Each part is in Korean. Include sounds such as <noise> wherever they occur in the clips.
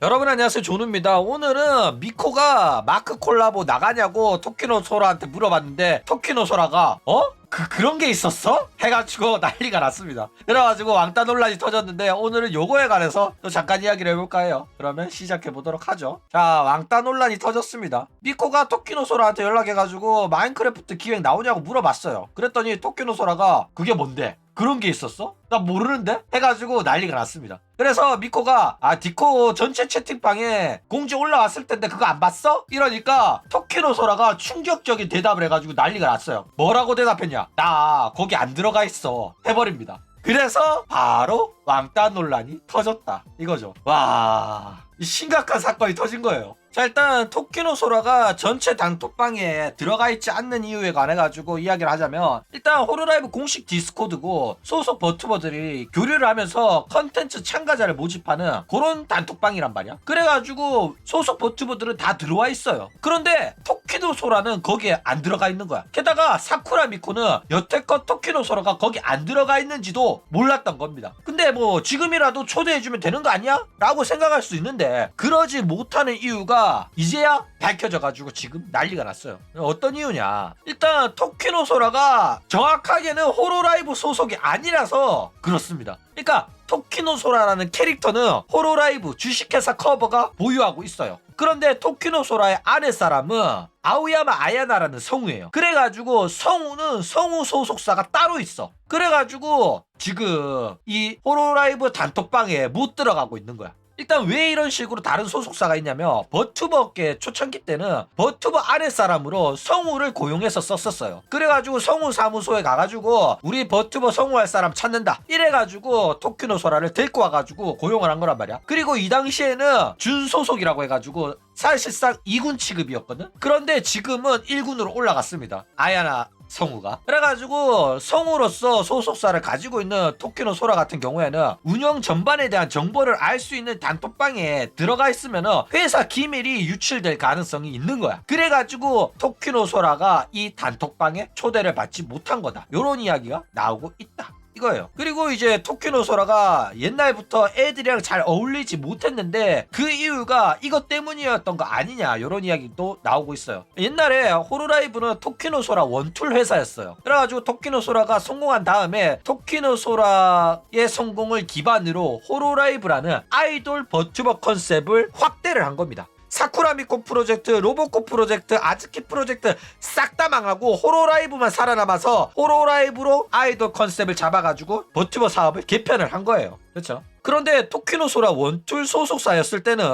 여러분 안녕하세요. 조누입니다. 오늘은 미코가 마크 콜라보 나가냐고 토키노 소라한테 물어봤는데 토키노 소라가 어? 그, 그런 게 있었어? 해가지고 <laughs> 난리가 났습니다. 그래가지고 왕따 논란이 터졌는데 오늘은 요거에 관해서 또 잠깐 이야기를 해볼까 해요. 그러면 시작해 보도록 하죠. 자 왕따 논란이 터졌습니다. 미코가 토키노 소라한테 연락해가지고 마인크래프트 기획 나오냐고 물어봤어요. 그랬더니 토키노 소라가 그게 뭔데? 그런 게 있었어? 나 모르는데? 해가지고 난리가 났습니다. 그래서 미코가 아 디코 전체 채팅방에 공지 올라왔을 텐데 그거 안 봤어? 이러니까 토키노 소라가 충격적인 대답을 해가지고 난리가 났어요. 뭐라고 대답했냐? 나 거기 안 들어가 있어. 해버립니다. 그래서 바로 왕따 논란이 터졌다. 이거죠. 와. 이 심각한 사건이 터진 거예요. 자 일단 토키노 소라가 전체 단톡방에 들어가 있지 않는 이유에 관해 가지고 이야기를 하자면 일단 호로라이브 공식 디스코드고 소속 버튜버들이 교류를 하면서 컨텐츠 참가자를 모집하는 그런 단톡방이란 말이야. 그래가지고 소속 버튜버들은 다 들어와 있어요. 그런데 토키노 소라는 거기에 안 들어가 있는 거야. 게다가 사쿠라 미코는 여태껏 토키노 소라가 거기 안 들어가 있는지도 몰랐던 겁니다. 근데 뭐 지금이라도 초대해주면 되는 거 아니야? 라고 생각할 수 있는데 그러지 못하는 이유가 이제야 밝혀져가지고 지금 난리가 났어요. 어떤 이유냐? 일단 토키노 소라가 정확하게는 호로라이브 소속이 아니라서 그렇습니다. 그러니까 토키노 소라라는 캐릭터는 호로라이브 주식회사 커버가 보유하고 있어요. 그런데 토키노 소라의 아내 사람은 아오야마 아야나라는 성우예요. 그래가지고 성우는 성우 소속사가 따로 있어. 그래가지고 지금 이 호로라이브 단톡방에 못 들어가고 있는 거야. 일단 왜 이런 식으로 다른 소속사가 있냐면 버튜버계 초창기 때는 버튜버 아랫사람으로 성우를 고용해서 썼었어요. 그래가지고 성우 사무소에 가가지고 우리 버튜버 성우할 사람 찾는다. 이래가지고 토키노 소라를 데리고 와가지고 고용을 한 거란 말이야. 그리고 이 당시에는 준소속이라고 해가지고 사실상 2군 취급이었거든? 그런데 지금은 1군으로 올라갔습니다. 아야나 성우가. 그래가지고 성우로서 소속사를 가지고 있는 토키노 소라 같은 경우에는 운영 전반에 대한 정보를 알 수 있는 단톡방에 들어가 있으면 회사 기밀이 유출될 가능성이 있는 거야. 그래가지고 토키노 소라가 이 단톡방에 초대를 받지 못한 거다. 요런 이야기가 나오고 있다 이거예요. 그리고 이제 토키노 소라가 옛날부터 애들이랑 잘 어울리지 못했는데 그 이유가 이것 때문이었던 거 아니냐 이런 이야기도 나오고 있어요. 옛날에 호로라이브는 토키노 소라 원툴 회사였어요. 그래가지고 토키노 소라가 성공한 다음에 토키노 소라의 성공을 기반으로 호로라이브라는 아이돌 버튜버 컨셉을 확대를 한 겁니다. 사쿠라미코 프로젝트, 로보코 프로젝트, 아즈키 프로젝트 싹 다 망하고 호로라이브만 살아남아서 호로라이브로 아이돌 컨셉을 잡아가지고 버튜버 사업을 개편을 한 거예요. 그렇죠? 그런데 토키노 소라 원툴 소속사였을 때는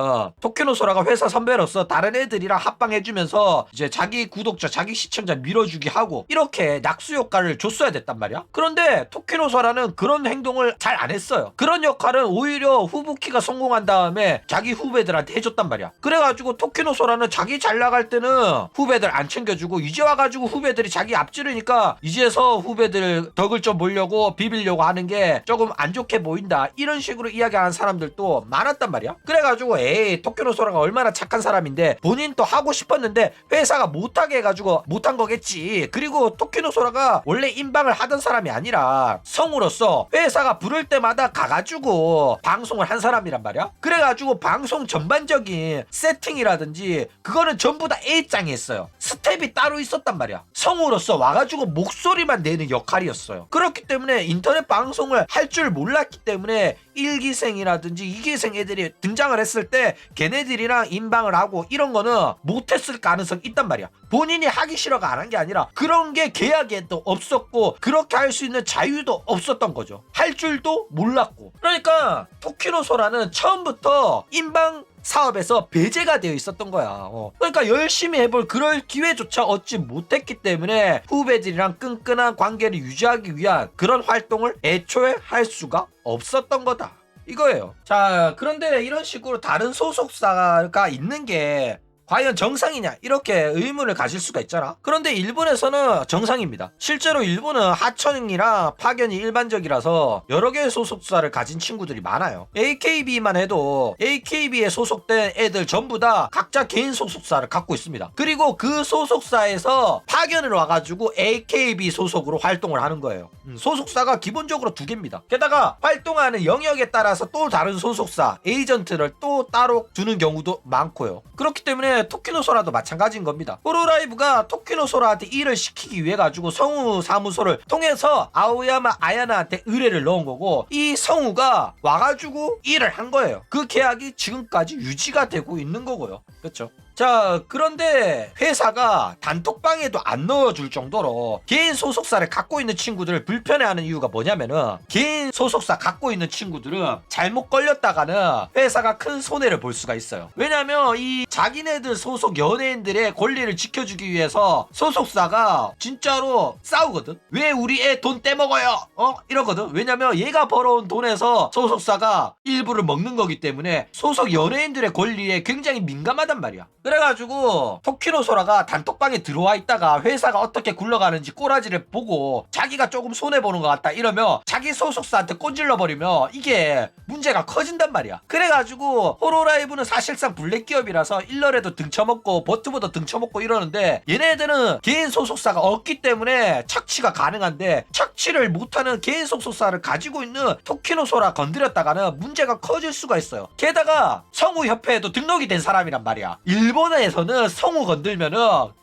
토키노 소라가 회사 선배로서 다른 애들이랑 합방해주면서 이제 자기 구독자, 자기 시청자 밀어주기 하고 이렇게 낙수 효과를 줬어야 됐단 말이야. 그런데 토키노 소라는 그런 행동을 잘 안 했어요. 그런 역할은 오히려 후부키가 성공한 다음에 자기 후배들한테 해줬단 말이야. 그래가지고 토키노 소라는 자기 잘 나갈 때는 후배들 안 챙겨주고 이제 와가지고 후배들이 자기 앞지르니까 이제서 후배들 덕을 좀 보려고 비비려고 하는 게 조금 안 좋게 보인다. 이런 식으로 이야기하는 사람들도 많았단 말이야. 그래가지고 에이 토끼노 소라가 얼마나 착한 사람인데 본인 또 하고 싶었는데 회사가 못하게 해가지고 못한 거겠지. 그리고 토끼노 소라가 원래 인방을 하던 사람이 아니라 성우로서 회사가 부를 때마다 가가지고 방송을 한 사람이란 말이야. 그래가지고 방송 전반적인 세팅이라든지 그거는 전부 다 A장에 있어요. 스텝이 따로 있었단 말이야. 성우로서 와가지고 목소리만 내는 역할이었어요. 그렇기 때문에 인터넷 방송을 할 줄 몰랐기 때문에 일기생이라든지 이기생 애들이 등장을 했을 때 걔네들이랑 인방을 하고 이런 거는 못했을 가능성이 있단 말이야. 본인이 하기 싫어가 안 한 게 아니라 그런 게 계약에도 없었고 그렇게 할 수 있는 자유도 없었던 거죠. 할 줄도 몰랐고. 그러니까 토키노 소라는 처음부터 인방 사업에서 배제가 되어 있었던 거야. 어. 그러니까 열심히 해볼 그럴 기회조차 얻지 못했기 때문에 후배들이랑 끈끈한 관계를 유지하기 위한 그런 활동을 애초에 할 수가 없었던 거다. 이거예요. 자, 그런데 이런 식으로 다른 소속사가 있는 게 과연 정상이냐? 이렇게 의문을 가질 수가 있잖아. 그런데 일본에서는 정상입니다. 실제로 일본은 하천이랑 파견이 일반적이라서 여러 개의 소속사를 가진 친구들이 많아요. AKB만 해도 AKB에 소속된 애들 전부 다 각자 개인 소속사를 갖고 있습니다. 그리고 그 소속사에서 파견을 와가지고 AKB 소속으로 활동을 하는 거예요. 음, 소속사가 기본적으로 두 개입니다. 게다가 활동하는 영역에 따라서 또 다른 소속사 에이전트를 또 따로 두는 경우도 많고요. 그렇기 때문에 토키노소라도 마찬가지인 겁니다. 호로라이브가 토키노소라한테 일을 시키기 위해 가지고 성우 사무소를 통해서 아오야마 아야나한테 의뢰를 넣은 거고 이 성우가 와가지고 일을 한 거예요. 그 계약이 지금까지 유지가 되고 있는 거고요. 그렇죠 자, 그런데 회사가 단톡방에도 안 넣어줄 정도로 개인 소속사를 갖고 있는 친구들을 불편해하는 이유가 뭐냐면은 개인 소속사 갖고 있는 친구들은 잘못 걸렸다가는 회사가 큰 손해를 볼 수가 있어요. 왜냐면 이 자기네들 소속 연예인들의 권리를 지켜주기 위해서 소속사가 진짜로 싸우거든. 왜 우리 애 돈 떼먹어요? 어? 이러거든. 왜냐면 얘가 벌어온 돈에서 소속사가 일부를 먹는 거기 때문에 소속 연예인들의 권리에 굉장히 민감하단 말이야. 그래가지고 토키노소라가 단톡방에 들어와 있다가 회사가 어떻게 굴러가는지 꼬라지를 보고 자기가 조금 손해보는 것 같다 이러면 자기 소속사한테 꼰질러 버리면 이게 문제가 커진단 말이야. 그래가지고 호로라이브는 사실상 블랙 기업이라서 일러에도 등쳐먹고 버트보도 등쳐먹고 이러는데 얘네들은 개인 소속사가 없기 때문에 착취가 가능한데 착취를 못하는 개인 소속사를 가지고 있는 토키노소라 건드렸다가는 문제가 커질 수가 있어요. 게다가 성우협회에도 등록이 된 사람이란 말이야. 일 본에서는 성우 건들면은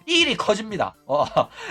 일이 커집니다. 어,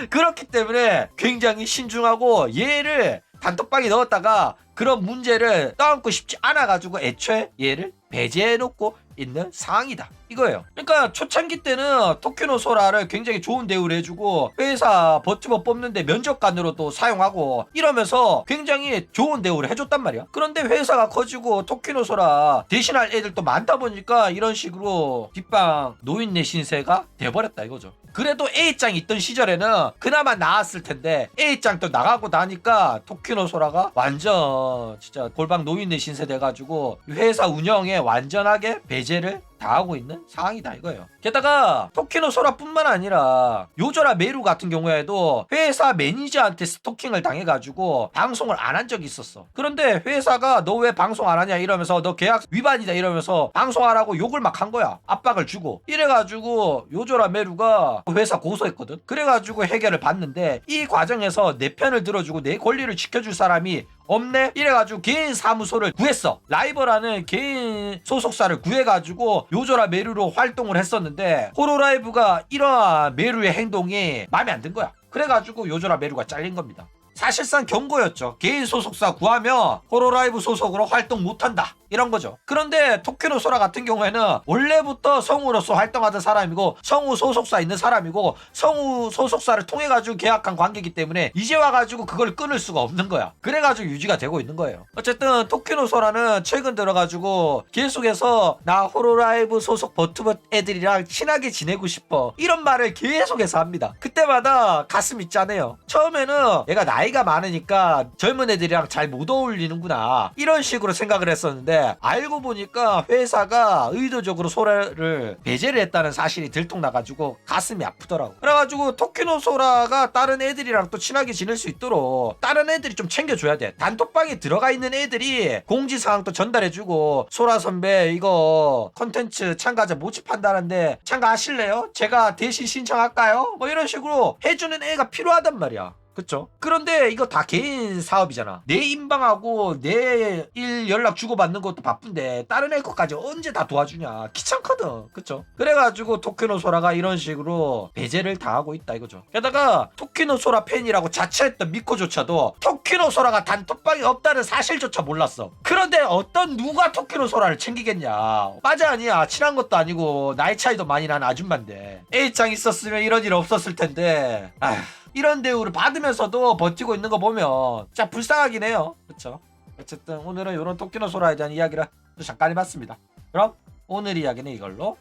그렇기 때문에 굉장히 신중하고 얘를 단톡방에 넣었다가 그런 문제를 떠안고 싶지 않아가지고 애초에 얘를 배제해놓고 있는 상황이다. 이거예요. 그러니까 초창기 때는 토키노 소라를 굉장히 좋은 대우를 해주고 회사 버티버 뽑는데 면접관으로 또 사용하고 이러면서 굉장히 좋은 대우를 해줬단 말이야. 그런데 회사가 커지고 토키노 소라 대신할 애들도 많다 보니까 이런 식으로 뒷방 노인네 신세가 돼버렸다 이거죠. 그래도 A짱이 있던 시절에는 그나마 나았을 텐데 A짱 또 나가고 나니까 토키노 소라가 완전 진짜 골방 노인네 신세 돼가지고 회사 운영에 완전하게 배제를 당하고 있는 상황이다 이거예요. 게다가 토키노 소라뿐만 아니라 요조라 메루 같은 경우에도 회사 매니저한테 스토킹을 당해가지고 방송을 안 한 적이 있었어. 그런데 회사가 너 왜 방송 안 하냐 이러면서 너 계약 위반이다 이러면서 방송하라고 욕을 막 한 거야. 압박을 주고 이래가지고 요조라 메루가 회사 고소했거든. 그래가지고 해결을 받는데 이 과정에서 내 편을 들어주고 내 권리를 지켜줄 사람이 없네? 이래가지고 개인 사무소를 구했어. 라이버라는 개인 소속사를 구해가지고 요조라 메루로 활동을 했었는데 호로라이브가 이러한 메루의 행동이 마음에 안 든 거야. 그래가지고 요조라 메루가 잘린 겁니다. 사실상 경고였죠. 개인 소속사 구하면 호로라이브 소속으로 활동 못한다. 이런 거죠. 그런데 토키노 소라 같은 경우에는 원래부터 성우로서 활동하던 사람이고 성우 소속사 있는 사람이고 성우 소속사를 통해 가지고 계약한 관계이기 때문에 이제 와 가지고 그걸 끊을 수가 없는 거야. 그래 가지고 유지가 되고 있는 거예요. 어쨌든 토키노 소라는 최근 들어 가지고 계속해서 나 호로라이브 소속 버투버 애들이랑 친하게 지내고 싶어 이런 말을 계속해서 합니다. 그때마다 가슴이 짠해요. 처음에는 얘가 나이가 많으니까 젊은 애들이랑 잘 못 어울리는구나 이런 식으로 생각을 했었는데 알고 보니까 회사가 의도적으로 소라를 배제를 했다는 사실이 들통나가지고 가슴이 아프더라고. 그래가지고 토키노 소라가 다른 애들이랑 또 친하게 지낼 수 있도록 다른 애들이 좀 챙겨줘야 돼. 단톡방에 들어가 있는 애들이 공지사항도 전달해주고 소라 선배 이거 컨텐츠 참가자 모집한다는데 참가하실래요? 제가 대신 신청할까요? 뭐 이런 식으로 해주는 애가 필요하단 말이야. 그쵸? 그런데 이거 다 개인 사업이잖아. 내 인방하고 내 일 연락 주고받는 것도 바쁜데 다른 애 것까지 언제 다 도와주냐. 귀찮거든. 그쵸? 그래가지고 토키노 소라가 이런 식으로 배제를 당하고 있다 이거죠. 게다가 토키노 소라 팬이라고 자처했던 미코조차도 토키노 소라가 단톡방이 없다는 사실조차 몰랐어. 그런데 어떤 누가 토키노 소라를 챙기겠냐. 맞아 아니야. 친한 것도 아니고 나이 차이도 많이 나는 아줌마인데. A짱 있었으면 이런 일 없었을 텐데. 아휴. 이런 대우를 받으면서도 버티고 있는 거 보면 진짜 불쌍하긴 해요. 그렇죠? 어쨌든 오늘은 이런 토끼노 소라에 대한 이야기를 또 잠깐 해봤습니다. 그럼 오늘 이야기는 이걸로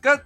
끝!